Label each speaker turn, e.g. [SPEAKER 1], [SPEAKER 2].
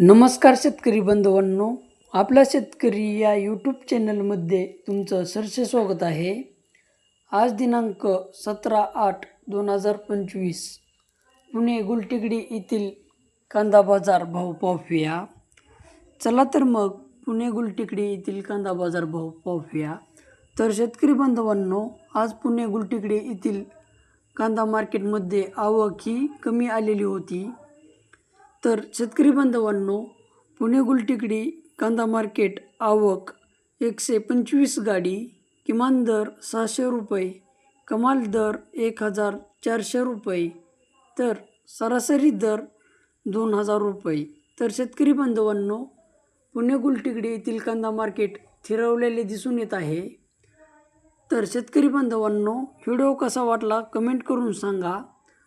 [SPEAKER 1] नमस्कार शेतकरी बंधवांनो आपला शेतकरी या यूट्यूब चॅनलमध्ये तुमचं सरसे स्वागत आहे. आज दिनांक सतरा आठ दोन हजार पंचवीस पुणे गुलटेकडी येथील कांदा बाजार भाव पाहूया. चला तर मग पुणे गुलटेकडी येथील कांदा बाजार भाव पाहूया. तर शेतकरी बांधवांनो आज पुणे गुलटेकडी येथील कांदा मार्केटमध्ये आवक ही कमी आलेली होती. तर शेतकरी बांधवांनो पुणे गुलटेकडी कांदा मार्केट आवक एकशे पंचवीस गाडी किमान दर सहाशे रुपये कमाल दर एक हजार चारशे रुपये तर सरासरी दर दोन हजार रुपये. तर शेतकरी बांधवांनो पुणे गुलटेकडी येथील कांदा मार्केट थिरवलेले दिसून येत आहे. तर शेतकरी बांधवांनो व्हिडिओ कसा वाटला कमेंट करून सांगा.